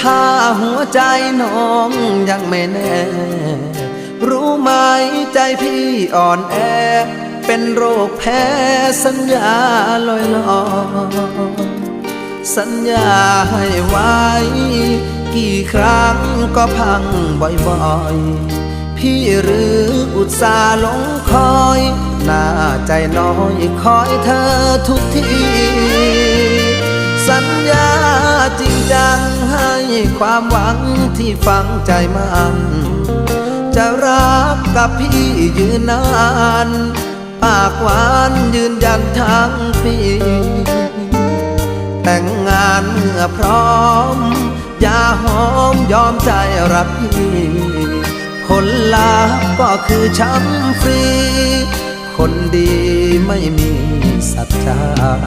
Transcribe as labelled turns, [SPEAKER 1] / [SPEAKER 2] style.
[SPEAKER 1] ถ้าหัวใจน้องยังไม่แน่ รู้ไหมใจพี่อ่อนแอ เป็นโรคแพ้สัญญาลอยลอยสัญญาให้ไว้ กี่ครั้งก็พังบ่อยๆ พี่หรืออุตส่าห์ลงคอยหน้าใจน้อยคอยเธอทุกที สัญญา ยังให้ความหวังที่ฝังใจมันจะรักกับพี่ยืนนาน ปากหวานยืนยันทั้งปีแต่งงานเมื่อพร้อม อย่าหอมยอมใจรักพี่ผลลัพธ์ก็คือช้ำฟรี คนดีไม่มีสัจจา